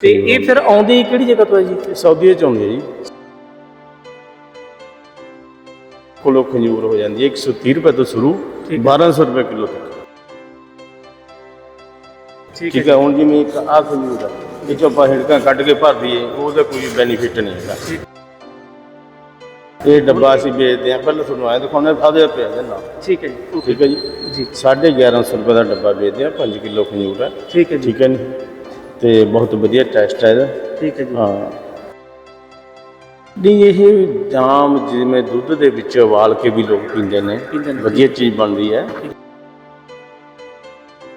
ਤੇ ਇਹ ਫਿਰ ਆਉਂਦੀ ਕਿਹੜੀ ਜਗ੍ਹਾ ਤੋਂ ਹੈ ਜੀ? ਸਾਊਦੀ ਚ ਆਉਂਦੀ ਹੈ ਜੀ। ਕੋਲੋ ਖੰਜੂਰ ਹੋ ਜਾਂਦੀ ਹੈ 130 ਰੁਪਏ ਤੋਂ ਸ਼ੁਰੂ ਠੀਕ 1200 ਰੁਪਏ ਕਿਲੋ ਤੱਕ। ਠੀਕ ਹੈ ਹੁਣ ਜਿਵੇਂ ਇੱਕ ਆਹ ਖੰਜੂਰ ਹੈ ਇਹ ਚੋਂ ਆਪਾਂ ਹਿੜਕਾਂ ਕੱਢ ਕੇ ਭਰ ਦਈਏ ਉਹਦਾ ਕੋਈ ਬੈਨੀਫਿਟ ਨਹੀਂ ਹੈਗਾ। ਇਹ ਡੱਬਾ ਅਸੀਂ ਵੇਚਦੇ ਹਾਂ ਪਹਿਲਾਂ ਤੁਹਾਨੂੰ ਆਇਆ ਦਿਖਾਉਣਾ ਆਦੇ ਪਿਆ ਦੇ ਨਾਲ ਠੀਕ ਹੈ ਜੀ। ਠੀਕ ਹੈ ਜੀ। ਜੀ। 1150 ਰੁਪਏ ਦਾ ਡੱਬਾ ਵੇਚਦੇ ਹਾਂ 5 ਕਿਲੋ ਖੰਜੂਰ ਹੈ। ਠੀਕ ਹੈ ਜੀ। ਠੀਕ ਹੈ ਨੀ? ਤੇ ਬਹੁਤ ਵਧੀਆ ਟੈਸਟ ਹੈ ਇਹਦਾ। ਠੀਕ ਹੈ ਜੀ। ਹਾਂ। ਨਹੀਂ ਇਹ ਜਾਮ ਜਿਵੇਂ ਦੁੱਧ ਦੇ ਵਿੱਚ ਉਬਾਲ ਕੇ ਵੀ ਲੋਕ ਪੀਂਦੇ ਨੇ। ਵਧੀਆ ਚੀਜ਼ ਬਣਦੀ ਹੈ।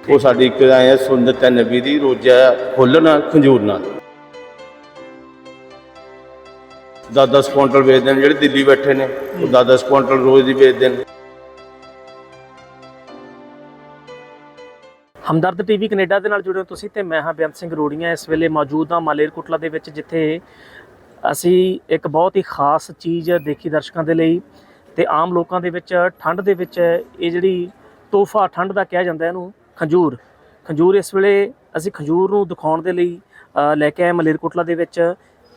ਉਹ ਸਾਡੀ ਇੱਕ ਆਇਆ ਹੈ ਨਬੀ ਦੀ ਰੋਜ਼ਾ ਖੋਲਣਾ ਖੰਜੂਰ ਨਾਲ 10-10 ਕੁਇੰਟਲ ਵੇਚਦੇ ਨੇ ਜਿਹੜੇ ਦਿੱਲੀ ਬੈਠੇ ਨੇ ਉਹ 10-10 ਕੁਇੰਟਲ ਰੋਜ਼ ਦੀ ਵੇਚਦੇ ਨੇ। ਹਮਦਰਦ ਟੀਵੀ ਕੈਨੇਡਾ ਦੇ ਨਾਲ ਜੁੜੇ ਹੋ ਤੁਸੀਂ ਤੇ ਮੈਂ ਹਾਂ ਬੇਅੰਤ ਸਿੰਘ ਰੋੜੀਆਂ। ਇਸ ਵੇਲੇ ਮੌਜੂਦ ਹਾਂ ਮਾਲੇਰਕੋਟਲਾ ਦੇ ਵਿੱਚ, ਜਿੱਥੇ ਅਸੀਂ ਇੱਕ ਬਹੁਤ ਹੀ ਖਾਸ ਚੀਜ਼ ਦੇਖੀ ਦਰਸ਼ਕਾਂ ਦੇ ਲਈ ਤੇ ਆਮ ਲੋਕਾਂ ਦੇ ਵਿੱਚ, ਠੰਡ ਦੇ ਵਿੱਚ ਇਹ ਜਿਹੜੀ ਤੋਹਫਾ ਠੰਡ ਦਾ ਕਿਹਾ ਜਾਂਦਾ ਇਹਨੂੰ, ਖੰਜੂਰ। ਖੰਜੂਰ ਇਸ ਵੇਲੇ ਅਸੀਂ ਖੰਜੂਰ ਨੂੰ ਦਿਖਾਉਣ ਦੇ ਲਈ ਲੈ ਕੇ ਆਏ ਮਲੇਰਕੋਟਲਾ ਦੇ ਵਿੱਚ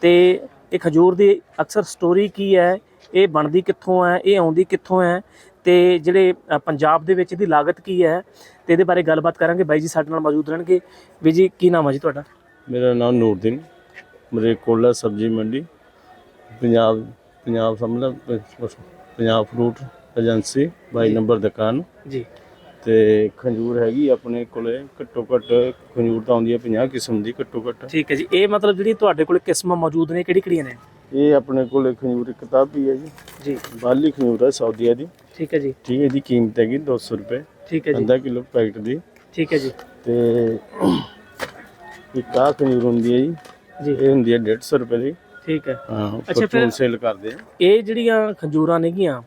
ਤੇ ਇਹ ਖੰਜੂਰ ਦੀ ਅਕਸਰ ਸਟੋਰੀ ਕੀ ਹੈ, ਇਹ ਬਣਦੀ ਕਿੱਥੋਂ ਹੈ, ਇਹ ਆਉਂਦੀ ਕਿੱਥੋਂ ਹੈ ਤੇ ਜਿਹੜੇ ਪੰਜਾਬ ਦੇ ਵਿੱਚ ਇਹਦੀ ਲਾਗਤ ਕੀ ਹੈ ਤੇ ਇਹਦੇ ਬਾਰੇ ਗੱਲਬਾਤ ਕਰਾਂਗੇ। ਬਾਈ ਜੀ ਸਾਡੇ ਨਾਲ ਮੌਜੂਦ ਰਹਿਣਗੇ। ਵੀ ਜੀ ਕੀ ਨਾਮ ਹੈ ਜੀ ਤੁਹਾਡਾ? ਮੇਰਾ ਨਾਮ ਨੂਰਦੀਨ। ਮੇਰੇ ਕੋਲਾ ਸਬਜ਼ੀ ਮੰਡੀ। ਪੰਜਾਬ ਪੰਜਾਬ ਸਮਝਦਾ ਪੰਜਾਬ ਫਰੂਟ ਏਜੰਸੀ ਬਾਈ ਨੰਬਰ ਦੁਕਾਨ। ਜੀ। ਤੇ ਖੰਜੂਰ ਹੈਗੀ ਆਪਣੇ ਕੋਲੇ ਘੱਟੋ ਘੱਟ ਖੰਜੂਰ ਤਾਂ ਆਉਂਦੀ ਹੈ 50 ਕਿਸਮ ਦੀ ਘੱਟੋ ਘੱਟ। ਠੀਕ ਹੈ ਜੀ। ਇਹ ਮਤਲਬ ਜਿਹੜੀ ਤੁਹਾਡੇ ਕੋਲ ਕਿਸਮਾਂ ਮੌਜੂਦ ਨੇ ਕਿਹੜੀ ਕਿਹੜੀਆਂ ਨੇ? ਇਹ ਆਪਣੇ ਕੋਲੇ ਖੰਜੂਰ ਕਿਤਾਬ ਵੀ ਹੈ ਜੀ। ਜੀ। ਬਾਲੀ ਖੰਜੂਰ ਹੈ ਸਾਊਦੀਆ ਦੀ ਠੀਕ ਹੈ ਜੀ। ਠੀਕ ਹੈ ਦੀ ਕੀਮਤ ਹੈਗੀ 200 ਰੁਪਏ। ਠੀਕ ਹੈ ਜੀ। ਅੱਧਾ ਕਿਲੋ ਪੈਕਟ ਦੀ। ਠੀਕ ਹੈ ਜੀ। ਤੇ ਇੱਕ ਆਹ ਖੰਜੂਰ ਹੁੰਦੀ ਹੈ ਜੀ। ਜੀ। ਇਹ ਹੁੰਦੀ ਹੈ 150 ਰੁਪਏ ਦੀ। ਠੀਕ ਹੈ। ਹਾਂ ਅੱਛਾ, ਫਿਰ- ਸੇਲ ਕਰਦੇ ਆ। ਇਹ ਜਿਹੜੀਆਂ ਖੰਜੂਰਾਂ ਨੇਗੀਆਂ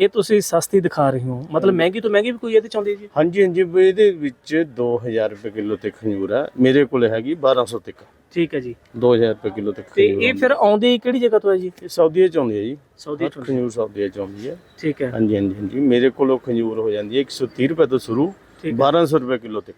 ਇਹ ਤੁਸੀਂ ਸਸਤੀ ਦਿਖਾ ਰਹੇ ਹੋ। ਮਤਲਬ ਮਹਿੰਗੀ ਤੋਂ ਮਹਿੰਗੀ ਵੀ ਕੋਈ ਇਹਦੇ ਚ ਆਉਂਦੀ ਹੈ ਜੀ? ਹਾਂਜੀ ਹਾਂਜੀ ਵੀ ਇਹਦੇ ਵਿੱਚ 2000 ਰੁਪਏ ਕਿਲੋ ਤੇ ਖੰਜੂਰ ਹੈ ਮੇਰੇ ਕੋਲ ਹੈਗੀ 1200 ਤੱਕ ਠੀਕ ਹੈ ਜੀ। 2000 ਰੁਪਏ ਕਿਲੋ ਤੱਕ ਤੇ ਖੰਜੂਰ ਇਹ ਫਿਰ ਆਉਂਦੀ ਕਿਹੜੀ ਜਗ੍ਹਾ ਤੋਂ ਹੈ ਜੀ? ਇਹ ਸਾਊਦੀਆ ਚ ਆਉਂਦੀ ਹੈ ਜੀ। ਸਾਊਦੀ ਤੋਂ ਖੰਜੂਰ ਸਾਊਦੀਆ ਚ ਆਉਂਦੀ ਹੈ। ਠੀਕ ਹੈ। ਹਾਂਜੀ ਹਾਂਜੀ ਹਾਂਜੀ। ਮੇਰੇ ਕੋਲੋਂ ਖੰਜੂਰ ਹੋ ਜਾਂਦੀ ਹੈ। 130 ਰੁਪਏ ਤੋਂ ਸ਼ੁਰੂ ਠੀਕ 1200 ਰੁਪਏ ਕਿਲੋ ਤੱਕ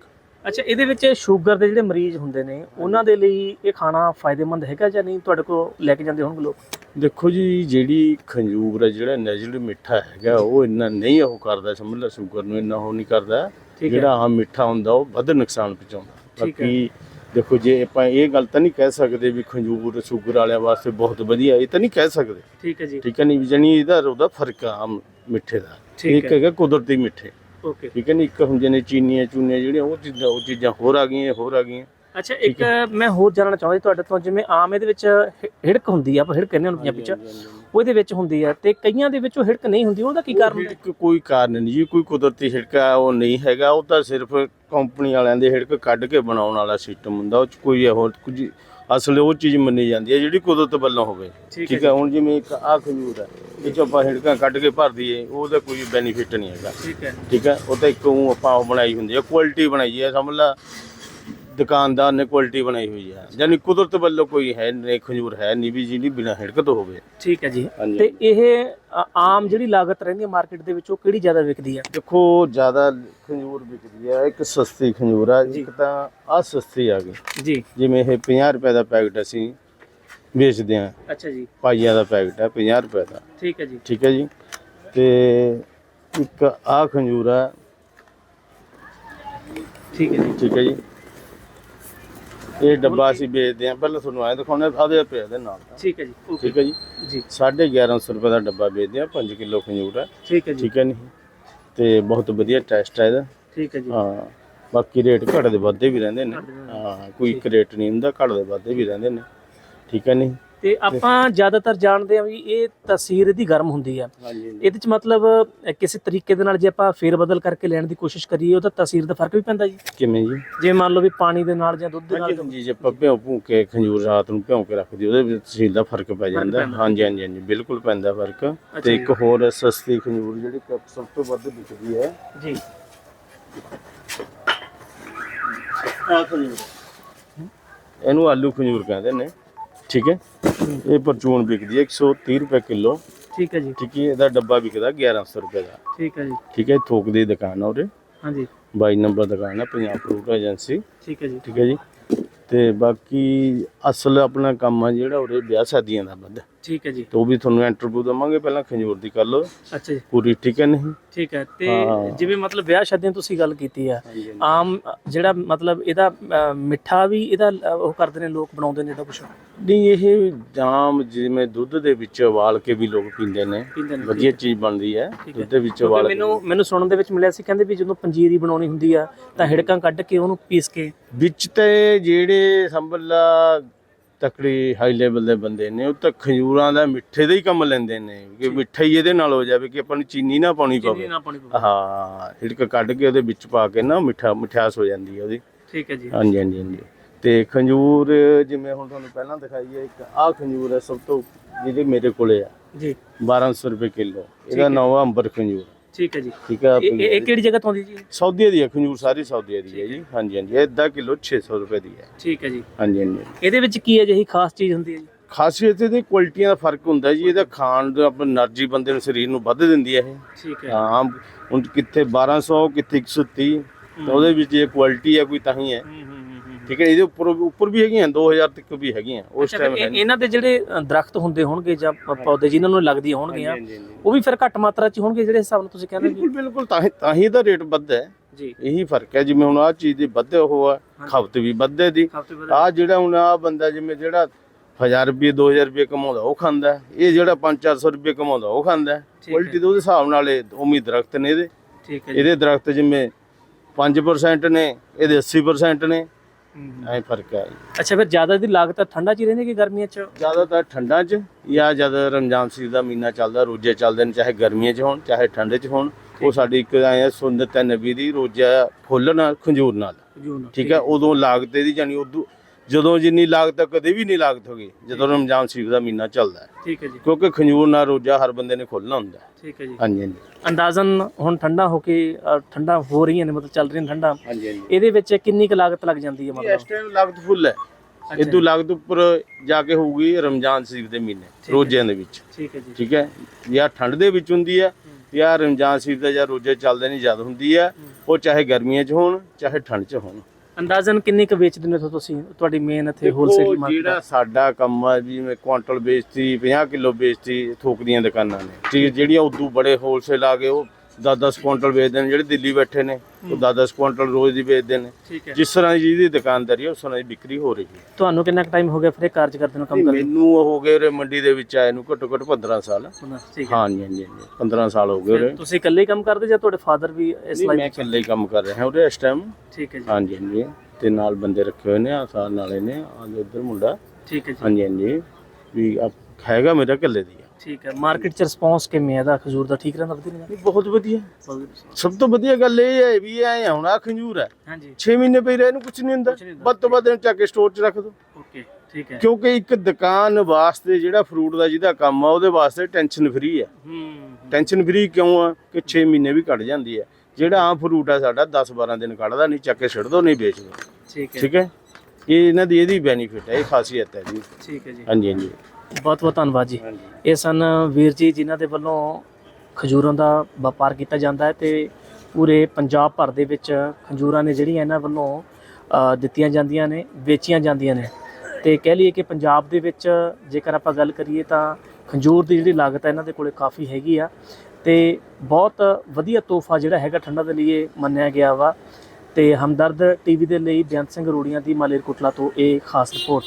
ਅੱਛਾ ਇਹਦੇ ਵਿੱਚ ਸ਼ੂਗਰ ਦੇ ਜਿਹੜੇ ਮਰੀਜ਼ ਹੁੰਦੇ ਨੇ ਉਹਨਾਂ ਦੇ ਲਈ ਇਹ ਖਾਣਾ ਫਾਇਦੇਮੰਦ ਹੈਗਾ ਜਾਂ ਨਹੀਂ? ਤੁਹਾਡੇ ਕੋਲ ਲੈ ਕੇ ਜਾਂਦੇ ਹੋਣਗੇ ਲੋਕ? ਦੇਖੋ ਜੀ ਜਿਹੜੀ ਖੰਜੂਰ ਹੈ ਜਿਹੜਾ ਨੈਚੁਰਲ ਮਿੱਠਾ ਹੈਗਾ ਉਹ ਇੰਨਾ ਨਹੀਂ ਉਹ ਕਰਦਾ ਸਮਝ ਲਾ ਸ਼ੂਗਰ ਨੂੰ ਇੰਨਾ ਉਹ ਨਹੀਂ ਕਰਦਾ। ਠੀਕ ਹੈ। ਜਿਹੜਾ ਆਮ ਮਿੱਠਾ ਹੁੰਦਾ ਉਹ ਵੱਧ ਨੁਕਸਾਨ ਪਹੁੰਚਾਉਂਦਾ। ਠੀਕ ਹੈ। ਬਾਕੀ ਦੇਖੋ ਜੇ ਆਪਾਂ ਇਹ ਗੱਲ ਤਾਂ ਨਹੀਂ ਕਹਿ ਸਕਦੇ ਵੀ ਖੰਜੂਰ ਸ਼ੂਗਰ ਵਾਲਿਆਂ ਵਾਸਤੇ ਬਹੁਤ ਵਧੀਆ ਇਹ ਤਾਂ ਨਹੀਂ ਕਹਿ ਸਕਦੇ। ਠੀਕ ਹੈ ਜੀ। ਠੀਕ ਹੈ ਨਹੀਂ ਜਣੀ ਇਹਦਾ ਉਹਦਾ ਫ਼ਰਕ ਆ ਆਮ ਮਿੱਠੇ ਦਾ। ਠੀਕ ਇੱਕ ਹੈ। ਹੈਗਾ ਕੁਦਰਤੀ ਮਿੱਠੇ। ਓਕੇ ਠੀਕ ਹੈ ਨਹੀਂ ਇੱਕ ਹੁੰਦੇ ਨੇ ਚੀਨੀਆਂ ਚੂਨੀਆਂ ਜਿਹੜੀਆਂ ਉਹ ਚੀਜ਼ਾਂ ਉਹ ਚੀਜ਼ਾਂ ਹੋਰ ਆ ਗਈਆਂ ਹੋਰ ਆ ਗਈਆਂ। ਅੱਛਾ ਇੱਕ ਮੈਂ ਹੋਰ ਜਾਣਨਾ ਚਾਹੁੰਦਾ ਤੁਹਾਡੇ ਤੋਂ ਜਿਵੇਂ ਆਮ ਇਹਦੇ ਵਿੱਚ ਹਿੜਕ ਹੁੰਦੀ ਆ ਆਪਾਂ ਹਿੜਕ ਕਹਿੰਦੇ ਹਾਂ ਪੰਜਾਬੀ ਚ। ਉਹ ਇਹਦੇ ਵਿੱਚ ਹੁੰਦੀ ਆ ਤੇ ਕਈਆਂ ਦੇ ਵਿੱਚ ਉਹ ਹਿੜਕ ਨਹੀਂ ਹੁੰਦੀ ਉਹਦਾ ਕੀ ਕਾਰਨ ਹਿੜਕ ਕੋਈ ਕਾਰਨ ਨਹੀਂ ਜੀ ਕੋਈ ਕੁਦਰਤੀ ਹਿੜਕਾ ਉਹ ਨਹੀਂ ਹੈਗਾ। ਉਹ ਤਾਂ ਸਿਰਫ ਕੰਪਨੀ ਵਾਲਿਆਂ ਦੇ ਹਿੜਕ ਕੱਢ ਕੇ ਬਣਾਉਣ ਵਾਲਾ ਸਿਸਟਮ ਹੁੰਦਾ ਉਹ ਚ ਕੋਈ ਹੋਰ ਕੁਝ ਅਸਲ ਉਹ ਚੀਜ਼ ਮੰਨੀ ਜਾਂਦੀ ਹੈ ਜਿਹੜੀ ਕੁਦਰਤ ਵੱਲੋਂ ਹੋਵੇ। ਠੀਕ ਹੈ ਹੁਣ ਜਿਵੇਂ ਇੱਕ ਆਹ ਖਜੂਰ ਹੈ ਇਹ ਚੋਂ ਆਪਾਂ ਹਿੜਕਾਂ ਕੱਢ ਕੇ ਭਰ ਦਈਏ ਉਹਦਾ ਕੋਈ ਬੈਨੀਫਿਟ ਨਹੀਂ ਹੈਗਾ। ਠੀਕ ਹੈ। ਠੀਕ ਹੈ ਉਹ ਤਾਂ ਇੱਕ ਊਂ ਆਪਾਂ ਉਹ ਬਣਾਈ ਹੁੰਦੀ ਹੈ ਕੁਆਲਿਟੀ ਬਣਾਈ ਹੈ। ਸਮਝ ਲਾ ਦੁਕਾਨਦਾਰ ਨੇ ਕੁਆਲਿਟੀ ਬਣਾਈ ਹੋਈ ਹੈ। ਯਾਨੀ ਕੁਦਰਤ ਵੱਲੋਂ ਕੋਈ ਹੈ ਨਹੀਂ ਖਜੂਰ ਹੈ ਨਹੀਂ ਵੀ ਜਿਹੜੀ ਬਿਨਾਂ ਹਿੜਕ ਤੋਂ ਹੋਵੇ। ਠੀਕ ਹੈ ਜੀ। ਹਾਂਜੀ। ਤੇ ਇਹ ਅ, ਆਮ ਜਿਹੜੀ ਲਾਗਤ ਰਹਿੰਦੀ ਹੈ ਮਾਰਕੀਟ ਦੇ ਵਿੱਚ ਉਹ ਕਿਹੜੀ ਜ਼ਿਆਦਾ ਵਿਕਦੀ ਆ ਦੇਖੋ ਜ਼ਿਆਦਾ ਖੰਜੂਰ ਵਿਕਦੀ ਹੈ ਇੱਕ ਸਸਤੀ ਖੰਜੂਰ ਆ ਇੱਕ ਤਾਂ ਆ ਸਸਤੀ ਆ ਗਈ। ਜੀ। ਜਿਵੇਂ ਇਹ 50 ਰੁਪਏ ਦਾ ਪੈਕਟ ਅਸੀਂ ਵੇਚਦੇ ਹਾਂ। ਅੱਛਾ ਜੀ। ਪਾਈਆ ਦਾ ਪੈਕਟ ਹੈ 50 ਰੁਪਏ ਦਾ। ਠੀਕ ਹੈ ਜੀ। ਠੀਕ ਹੈ ਜੀ। ਤੇ ਇੱਕ ਆ ਖੰਜੂਰ ਆ। ਠੀਕ ਹੈ ਜੀ। ਠੀਕ ਹੈ ਜੀ। ਇਹ ਡੱਬਾ ਅਸੀਂ ਵੇਚਦੇ ਹਾਂ। ਪਹਿਲਾਂ ਤੁਹਾਨੂੰ ਆਏ ਦਿਖਾਉਣੇ ਆਦੇ ਪਿਆ ਦੇ ਨਾਲ। ਠੀਕ ਹੈ ਜੀ ਓਕੇ। ਠੀਕ ਹੈ ਜੀ? ਜੀ। 1150 ਰੁਪਏ ਦਾ ਡੱਬਾ ਵੇਚਦੇ ਹਾਂ 5 ਕਿਲੋ ਖੰਜੂਰ ਹੈ। ਠੀਕ ਹੈ ਜੀ। ਠੀਕ ਹੈ ਨਹੀਂ ਤੇ ਬਹੁਤ ਵਧੀਆ ਟੈਸਟ ਹੈ ਇਹਦਾ। ਠੀਕ ਹੈ ਜੀ। ਹਾਂ ਬਾਕੀ ਰੇਟ ਘਟਦੇ ਵੱਧਦੇ ਵੀ ਰਹਿੰਦੇ ਨੇ। ਹਾਂ ਕੋਈ ਇੱਕ ਰੇਟ ਨਹੀਂ ਹੁੰਦਾ ਘਟਦੇ ਵੱਧਦੇ ਵੀ ਰਹਿੰਦੇ ਨੇ। ਠੀਕ ਹੈ ਨਹੀਂ ਤੇ ਆਪਾਂ ਜ਼ਿਆਦਾਤਰ ਜਾਣਦੇ ਹਾਂ ਵੀ ਇਹ ਤਸੀਰ ਇਹਦੀ ਗਰਮ ਹੁੰਦੀ ਆ। ਇਹਦੇ ਚ ਮਤਲਬ ਕਿਸੇ ਤਰੀਕੇ ਦੇ ਨਾਲ ਜੇ ਆਪਾਂ ਫੇਰ ਬਦਲ ਕਰਕੇ ਲੈਣ ਦੀ ਕੋਸ਼ਿਸ਼ ਕਰੀਏ ਉਹਦਾ ਤਸੀਰ ਦਾ ਫ਼ਰਕ ਵੀ ਪੈਂਦਾ ਜੀ। ਕਿਵੇਂ ਜੀ? ਜੇ ਮੰਨ ਲਓ ਵੀ ਪਾਣੀ ਦੇ ਨਾਲ ਜਾਂ ਦੁੱਧ ਦੇ ਨਾਲ ਹਾਂਜੀ ਜੇ ਆਪਾਂ ਭਿਉਂ ਭੂ ਕੇ ਖੰਜੂਰ ਰਾਤ ਨੂੰ ਭਿਉਂ ਕੇ ਰੱਖਦੀ ਉਹਦੇ ਵਿੱਚ ਤਸੀਲ ਦਾ ਫ਼ਰਕ ਪੈ ਜਾਂਦਾ। ਹਾਂਜੀ ਹਾਂਜੀ ਹਾਂਜੀ ਬਿਲਕੁਲ ਪੈਂਦਾ ਫ਼ਰਕ। ਤੇ ਜੀ। ਇੱਕ ਹੋਰ ਸਸਤੀ ਖੰਜੂਰ ਜਿਹੜੀ ਸਭ ਤੋਂ ਵੱਧ ਵਿਕਦੀ ਹੈ। ਜੀ। ਆ ਖੰਜੂਰ। ਇਹਨੂੰ ਆਲੂ ਖੰਜੂਰ ਕਹਿੰਦੇ ਨੇ। ਠੀਕ ਹੈ? ਇਹ ਪਰਚੂਨ ਵਿਕਦੀ ਹੈ 130 ਰੁਪਏ ਕਿਲੋ। ਠੀਕ ਹੈ ਜੀ। ਠੀਕ ਹੈ ਇਹਦਾ ਡੱਬਾ ਵਿਕਦਾ 1100 ਰੁਪਏ ਦਾ। ਠੀਕ ਹੈ ਜੀ। ਠੀਕ ਹੈ ਥੋਕ ਦੀ ਦੁਕਾਨ ਆ ਉਰੇ। ਹਾਂਜੀ। 22 ਨੰਬਰ ਦੁਕਾਨ ਹੈ ਪੰਜਾਬ ਫਰੂਟ ਏਜੰਸੀ। ਠੀਕ ਹੈ ਜੀ। ਠੀਕ ਹੈ ਜੀ। ਤੇ ਬਾਕੀ ਅਸਲ ਆਪਣਾ ਕੰਮ ਆ ਜਿਹੜਾ ਉਰੇ ਵਿਆਹ ਸ਼ਾਦੀਆਂ ਦਾ ਵੱਧ ਠੀਕ ਹੈ ਜੀ। ਤੇ ਉਹ ਵੀ ਤੁਹਾਨੂੰ ਇੰਟਰਵਿਊ ਦਵਾਂਗੇ ਪਹਿਲਾਂ ਖੰਜੂਰ ਦੀ ਕਰ ਲਓ ਅੱਛਾ ਜੀ। ਪੂਰੀ ਠੀਕ ਹੈ ਨਹੀਂ? ਠੀਕ ਹੈ ਤੇ। ਜਿਵੇਂ ਮਤਲਬ ਵਿਆਹ ਸ਼ਾਦੀਆਂ ਤੁਸੀਂ ਗੱਲ ਕੀਤੀ ਆ ਆਮ ਜਿਹੜਾ ਮਤਲਬ ਇਹਦਾ ਮਿੱਠਾ ਵੀ ਇਹਦਾ ਉਹ ਕਰਦੇ ਨੇ ਲੋਕ ਬਣਾਉਂਦੇ ਨੇ ਇਹਦਾ ਕੁਝ ਨਹੀਂ ਇਹ ਜਾਮ ਜਿਵੇਂ ਦੁੱਧ ਦੇ ਵਿੱਚ ਉਬਾਲ ਕੇ ਵੀ ਲੋਕ ਪੀਂਦੇ ਨੇ। ਵਧੀਆ ਚੀਜ਼ ਬਣਦੀ ਹੈ। ਦੁੱਧ ਦੇ ਵਿੱਚ ਉਬਾਲ ਮੈਨੂੰ ਮੈਨੂੰ ਸੁਣਨ ਦੇ ਵਿੱਚ ਮਿਲਿਆ ਸੀ ਕਹਿੰਦੇ ਵੀ ਜਦੋਂ ਪੰਜੀਰੀ ਬਣਾਉਣੀ ਹੁੰਦੀ ਆ ਤਾਂ ਹਿੜਕਾਂ ਕੱਢ ਕੇ ਉਹਨੂੰ ਪੀਸ ਕੇ। ਵਿੱਚ ਤੇ ਜਿਹੜੇ ਸੰਭਲਾ ਤਕੜੀ ਹਾਈ ਲੈਵਲ ਦੇ ਬੰਦੇ ਨੇ ਉਹ ਤਾਂ ਖੰਜੂਰਾਂ ਦਾ ਮਿੱਠੇ ਦਾ ਹੀ ਕੰਮ ਲੈਂਦੇ ਨੇ ਕਿ ਮਿੱਠਾ ਹੀ ਇਹਦੇ ਨਾਲ ਹੋ ਜਾਵੇ ਕਿ ਆਪਾਂ ਨੂੰ ਚੀਨੀ ਨਾ ਪਾਉਣੀ ਚੀਨੀ ਪਵੇ। ਨਾ ਪਾਣੀ ਪਵੇ। ਹਾਂ ਹਿੜਕ ਕੱਢ ਕੇ ਉਹਦੇ ਵਿੱਚ ਪਾ ਕੇ ਨਾ ਮਿੱਠਾ ਮਿਠਾਸ ਹੋ ਜਾਂਦੀ ਹੈ ਉਹਦੀ। ਠੀਕ ਹੈ ਜੀ। ਹਾਂਜੀ ਹਾਂਜੀ ਹਾਂਜੀ। ਤੇ ਖੰਜੂਰ ਜਿਵੇਂ ਹੁਣ ਤੁਹਾਨੂੰ ਪਹਿਲਾਂ ਦਿਖਾਈ ਹੈ ਇੱਕ ਆਹ ਖੰਜੂਰ ਹੈ ਸਭ ਤੋਂ ਜਿਹੜੀ ਮੇਰੇ ਕੋਲੇ ਆ। ਜੀ। 1200 ਰੁਪਏ ਕਿਲੋ। ਇਹਦਾ ਨਾਮ ਆ ਅੰਬਰ ਖੰਜੂਰ। ਠੀਕ ਹੈ ਜੀ। ਠੀਕ ਹੈ ਇਹ ਇਹ ਕਿਹੜੀ ਜਗ੍ਹਾ ਤੋਂ ਆਉਂਦੀ ਜੀ? ਸੌਦੀਆ ਦੀ ਹੈ ਖੰਜੂਰ ਸਾਰੀ ਸੌਦੀਆ ਦੀ ਹੈ ਜੀ। ਹਾਂਜੀ ਹਾਂਜੀ ਇਹਦਾ ਕਿਲੋ 600 ਰੁਪਏ ਦੀ ਹੈ। ਠੀਕ ਹੈ ਜੀ। ਹਾਂਜੀ ਹਾਂਜੀ। ਇਹਦੇ ਵਿੱਚ ਕੀ ਹੈ ਜਿਹੀ ਖਾਸ ਚੀਜ਼ ਹੁੰਦੀ ਹੈ ਜੀ? ਖਾਸੀਅਤ ਇਹਦੀ ਕੁਆਲਿਟੀਆਂ ਦਾ ਫ਼ਰਕ ਹੁੰਦਾ ਜੀ ਇਹਦਾ ਖਾਣ ਦਾ ਆਪਣਾ એનર્ਜੀ ਬੰਦੇ ਨੂੰ ਸਰੀਰ ਨੂੰ ਵੱਧ ਦਿੰਦੀ ਹੈ ਇਹ। ਠੀਕ ਹੈ। ਹਾਂ ਹੁਣ ਕਿੱਥੇ 1200 ਕਿੱਥੇ 130 ਤਾਂ ਉਹਦੇ ਵਿੱਚ ਜੇ ਕੁਆਲਿਟੀ ਹੈ ਕੋਈ ਤਾਂ ਹੀ। ਹੈ। ਠੀਕ ਹੈ ਇਹਦੇ ਉੱਪਰ ਉੱਪਰ ਵੀ ਹੈਗੀਆਂ 2000 ਤੱਕ ਵੀ ਹੈਗੀਆਂ ਉਸ ਟਾਈਮ ਇਹਨਾਂ ਦੇ ਜਿਹੜੇ ਦਰਖਤ ਹੁੰਦੇ ਹੋਣਗੇ ਜਾਂ ਪੌਦੇ ਜਿਨ੍ਹਾਂ ਨੂੰ ਲੱਗਦੀਆਂ ਹੋਣਗੀਆਂ ਉਹ ਵੀ ਫਿਰ ਘੱਟ ਮਾਤਰਾ 'ਚ ਹੋਣਗੇ ਜਿਹੜੇ ਹਿਸਾਬ ਨਾਲ ਤੁਸੀਂ ਕਹਿੰਦੇ ਬਿਲਕੁਲ ਬਿਲਕੁਲ ਤਾਂ ਹੀ ਤਾਂ ਹੀ ਇਹਦਾ ਰੇਟ ਵੱਧ ਹੈ। ਜੀ। ਇਹੀ ਫ਼ਰਕ ਹੈ ਜਿਵੇਂ ਹੁਣ ਆਹ ਚੀਜ਼ ਦੀ ਵੱਧ ਉਹ ਆ ਖਪਤ ਵੀ ਵੱਧ ਦੀ। ਆ ਜਿਹੜਾ ਹੁਣ ਆ ਬੰਦਾ ਜਿਵੇਂ ਜਿਹੜਾ 1000 ਰੁਪਏ 2000 ਰੁਪਏ ਕਮਾਉਂਦਾ ਉਹ ਖਾਂਦਾ। ਇਹ ਜਿਹੜਾ 5-400 ਰੁਪਏ ਕਮਾਉਂਦਾ ਉਹ ਖਾਂਦਾ। ਕੁਆਲਿਟੀ ਦੇ ਉਹਦੇ ਹਿਸਾਬ ਨਾਲ ਇਹ ਉਮੀ ਦਰਖਤ ਨੇ ਇਹਦੇ। ਠੀਕ ਹੈ ਜੀ। ਇਹਦੇ ਦਰਖਤ ਜਿਵੇਂ 5% ਨੇ ਇਹਦੇ 80% ਨੇ। ਐ ਫ਼ਰਕ ਹੈ ਅੱਛਾ ਫਿਰ ਜ਼ਿਆਦਾ ਦੀ ਲਾਗਤ ਠੰਡਾ 'ਚ ਹੀ ਰਹਿੰਦੀ ਕਿ ਗਰਮੀਆਂ 'ਚ? ਜ਼ਿਆਦਾਤਰ ਠੰਡਾਂ 'ਚ ਜਾਂ ਜਦ ਰਮਜ਼ਾਨ ਸ਼ਰੀਫ ਦਾ ਮਹੀਨਾ ਚੱਲਦਾ ਰੋਜ਼ੇ ਚੱਲਦੇ ਨੇ ਚਾਹੇ ਗਰਮੀਆਂ 'ਚ ਹੋਣ ਚਾਹੇ ਠੰਡੇ 'ਚ ਹੋਣ ਉਹ ਸਾਡੀ ਇੱਕ ਐ ਆ ਸੁਨਨਤ ਹੈ ਨਬੀ ਦੀ ਰੋਜ਼ਾ ਫੁੱਲ ਨਾਲ ਖੰਜੂਰ ਨਾਲ। ਠੀਕ ਹੈ। ਉਦੋਂ ਲਾਗਤ ਇਹਦੀ ਜਾਨੀ ਉਦੋਂ ਜਦੋਂ ਜਿੰਨੀ ਲਾਗਤ ਹੈ, ਕਦੇ ਵੀ ਨਹੀਂ ਲਾਗਤ ਹੋਗੀ। ਜਦੋਂ ਰਮਜ਼ਾਨ ਸ਼ਰੀਫ ਦਾ ਮਹੀਨਾ ਚੱਲਦਾ ਹੈ। ਠੀਕ ਹੈ ਜੀ। ਕਿਉਂਕਿ ਖੰਜੂਰ ਨਾਲ ਰੋਜ਼ਾ ਹਰ ਬੰਦੇ ਨੇ ਖੋਲਣਾ ਹੁੰਦਾ ਹੈ। ਠੀਕ ਹੈ ਜੀ। ਹਾਂਜੀ ਹਾਂਜੀ। ਅੰਦਾਜ਼ਨ ਹੁਣ ਠੰਡਾ ਹੋ ਕੇ ਅ, ਠੰਡਾ ਹੋ ਰਹੀਆਂ ਨੇ ਮਤਲਬ ਚੱਲ ਰਹੀਆਂ ਨੇ ਠੰਡਾ। ਹਾਂਜੀ ਹਾਂਜੀ। ਇਹਦੇ ਵਿੱਚ ਕਿੰਨੀ ਕੁ ਲਾਗਤ ਲੱਗ ਜਾਂਦੀ ਹੈ ਇਸ ਮਤਲਬ ਟਾਈਮ ਲਾਗਤ ਫੁੱਲ ਹੈ। ਇਦੋਂ ਲਾਗਤ ਉੱਪਰ ਜਾ ਕੇ ਹੋਊਗੀ ਰਮਜ਼ਾਨ ਸ਼ਰੀਫ ਦੇ ਮਹੀਨੇ ਰੋਜ਼ਿਆਂ ਦੇ ਵਿੱਚ। ਠੀਕ ਹੈ ਜੀ। ਠੀਕ ਹੈ? ਜਾਂ ਠੰਡ ਦੇ ਵਿੱਚ ਹੁੰਦੀ ਹੈ ਜਾਂ ਰਮਜ਼ਾਨ ਸ਼ਰੀਫ ਦਾ ਜਾਂ ਰੋਜ਼ੇ ਚੱਲਦੇ ਨਹੀਂ ਜਦ ਹੁੰਦੀ ਹੈ। ਉਹ ਚਾਹੇ ਗਰਮੀਆਂ 'ਚ ਹੋਣ ਚਾਹੇ ਠੰਡ 'ਚ ਹੋਣ। ਅੰਦਾਜ਼ਨ ਕਿੰਨੀ ਕੁ ਵੇਚਦੇ ਨੇ ਤੁਸੀਂ ਤੁਹਾਡੀ ਮੇਨ ਇੱਥੇ ਹੋਲਸੇਲ ਮਾਰਕੀਟ ਜਿਹੜਾ ਸਾਡਾ ਕੰਮ ਆ ਜਿਵੇਂ ਕੁਆਂਟਲ ਵੇਚਤੀ 50 ਕਿਲੋ ਵੇਚਤੀ ਥੋਕ ਦੀਆਂ ਦੁਕਾਨਾਂ ਨੇ। ਠੀਕ ਹੈ, ਜਿਹੜੀਆਂ ਉਦੋਂ ਬੜੇ ਹੋਲਸੇਲ ਆ ਗਏ ਉਹ 10-10 ਕੁਆਂਟਲ ਵੇਚਦੇ ਨੇ ਜਿਹੜੇ ਦਿੱਲੀ ਬੈਠੇ ਨੇ ਉਹ 10-10 ਕੁਆਂਟਲ ਰੋਜ਼ ਦੀ ਵੇਚਦੇ ਨੇ। ਠੀਕ ਹੈ। ਜਿਸ ਤਰ੍ਹਾਂ ਦੀ ਜਿਹਦੀ ਦੁਕਾਨਦਾਰੀ ਹੈ ਉਸ ਤਰ੍ਹਾਂ ਦੀ ਵਿਕਰੀ ਹੋ ਰਹੀ ਹੈ। ਤੁਹਾਨੂੰ ਕਿੰਨਾ ਕੁ ਟਾਈਮ ਹੋ ਗਿਆ ਫਿਰ ਇਹ ਕਾਰਜ ਕਰਦੇ ਨੂੰ ਕੰਮ ਕਰਦੇ ਮੈਨੂੰ ਹੋ ਗਏ ਉਰੇ ਮੰਡੀ ਦੇ ਵਿੱਚ ਆਏ ਨੂੰ ਘੱਟੋ ਘੱਟ 15 ਸਾਲ। ਨੂੰ ਠੀਕ ਹੈ। ਹਾਂਜੀ ਹਾਂਜੀ ਹਾਂਜੀ 15 ਸਾਲ ਹੋ ਗਏ ਉਰੇ। ਤੁਸੀਂ ਇਕੱਲੇ ਹੀ ਕੰਮ ਕਰਦੇ ਜਾਂ ਤੁਹਾਡੇ ਫਾਦਰ ਵੀ ਇਸ ਨਹੀਂ, ਲਾਈਨ ਮੈਂ ਇਕੱਲੇ ਹੀ ਕੰਮ ਕਰ ਰਿਹਾ ਉਰੇ ਇਸ ਟਾਈਮ ਠੀਕ ਹੈ ਜੀ। ਹਾਂਜੀ ਹਾਂਜੀ ਤੇ ਨਾਲ ਬੰਦੇ ਰੱਖੇ ਹੋਏ ਨੇ ਆਸਾਨ ਨਾਲੇ ਨੇ ਆ ਇੱਧਰ ਮੁੰਡਾ। ਠੀਕ ਹੈ ਜੀ। ਹਾਂਜੀ ਹਾਂਜੀ ਵੀ ਆ ਹੈਗਾ ਮੇਰਾ ਇਕੱਲੇ ਦੀ। ਆ। ਠੀਕ ਹੈ ਮਾਰਕੀਟ 'ਚ ਰਿਸਪੌਂਸ ਕਿਵੇਂ ਹੈ? ਇਹਦਾ ਖਜੂਰ ਦਾ ਠੀਕ ਰਹਿੰਦਾ ਵਧੀਆ ਰਹਿੰਦਾ ਨਹੀਂ ਬਹੁਤ ਵਧੀਆ। ਸਭ ਤੋਂ ਵਧੀਆ ਗੱਲ ਇਹ ਹੈ ਵੀ ਐ ਹੁਣ ਆ ਖੰਜੂਰ ਹੈ। ਹਾਂਜੀ। 6 ਮਹੀਨੇ ਪਈ ਰਹੇ ਇਹਨੂੰ ਕੁਝ ਨਹੀਂ ਹੁੰਦਾ। ਨਹੀਂ ਹੁੰਦਾ। ਵੱਧ ਤੋਂ ਵੱਧ ਇਹਨੂੰ ਚੱਕ ਕੇ ਸਟੋਰ 'ਚ ਰੱਖ ਦੋ। ਓਕੇ ਠੀਕ ਹੈ। ਕਿਉਂਕਿ ਇੱਕ ਦੁਕਾਨ ਵਾਸਤੇ ਜਿਹੜਾ ਫਰੂਟ ਦਾ ਜਿਹਦਾ ਕੰਮ ਆ ਉਹਦੇ ਵਾਸਤੇ ਟੈਨਸ਼ਨ ਫਰੀ ਹੈ। ਹੂੰ ਟੈਨਸ਼ਨ ਫਰੀ ਕਿਉਂ ਆ? ਕਿ 6 ਮਹੀਨੇ ਵੀ ਕੱਢ ਜਾਂਦੀ ਹੈ। ਜਿਹੜਾ ਆ ਫਰੂਟ ਆ ਸਾਡਾ 10 12 ਦਿਨ ਕੱਢਦਾ ਨਹੀਂ ਚੱਕ ਕੇ ਛੱਡ ਦੋ ਨਹੀਂ ਵੇਚ ਦੋ। ਠੀਕ ਹੈ। ਠੀਕ ਹੈ? ਇਹ ਇਹਨਾਂ ਦੀ ਇਹਦੀ ਬੈਨੀਫਿਟ ਹੈ ਇਹ ਖਾਸੀਅਤ ਹੈ ਜੀ। ਠੀਕ ਹੈ ਜੀ। ਹਾਂਜੀ ਹਾਂਜੀ। ਬਹੁਤ ਬਹੁਤ ਧੰਨਵਾਦ ਜੀ। ਇਹ ਸਨ ਵੀਰ ਜੀ ਜਿਨ੍ਹਾਂ ਦੇ ਵੱਲੋਂ ਖਜੂਰਾਂ ਦਾ ਵਪਾਰ ਕੀਤਾ ਜਾਂਦਾ ਹੈ ਤੇ ਪੂਰੇ ਪੰਜਾਬ ਭਰ ਦੇ ਵਿੱਚ ਖਜੂਰਾਂ ਨੇ ਜਿਹੜੀਆਂ ਇਹਨਾਂ ਵੱਲੋਂ ਅ, ਦਿੱਤੀਆਂ ਜਾਂਦੀਆਂ ਨੇ ਵੇਚੀਆਂ ਜਾਂਦੀਆਂ ਨੇ। ਤੇ ਕਹਿ ਲਈਏ ਕਿ ਪੰਜਾਬ ਦੇ ਵਿੱਚ ਜੇਕਰ ਆਪਾਂ ਗੱਲ ਕਰੀਏ ਤਾਂ ਖੰਜੂਰ ਦੀ ਜਿਹੜੀ ਲਾਗਤ ਹੈ ਇਹਨਾਂ ਦੇ ਕੋਲੇ ਕਾਫੀ ਹੈਗੀ ਆ ਤੇ ਬਹੁਤ ਵਧੀਆ ਤੋਹਫਾ ਜਿਹੜਾ ਹੈਗਾ ਠੰਡਾ ਦੇ ਲਈ ਇਹ ਮੰਨਿਆ ਗਿਆ ਵਾ। ਤੇ ਹਮਦਰਦ ਟੀਵੀ ਦੇ ਲਈ ਬੇਅੰਤ ਸਿੰਘ ਰੋੜੀਆਂ ਦੀ ਮਾਲੇਰਕੋਟਲਾ ਤੋਂ ਇਹ ਖਾਸ ਰਿਪੋਰਟ।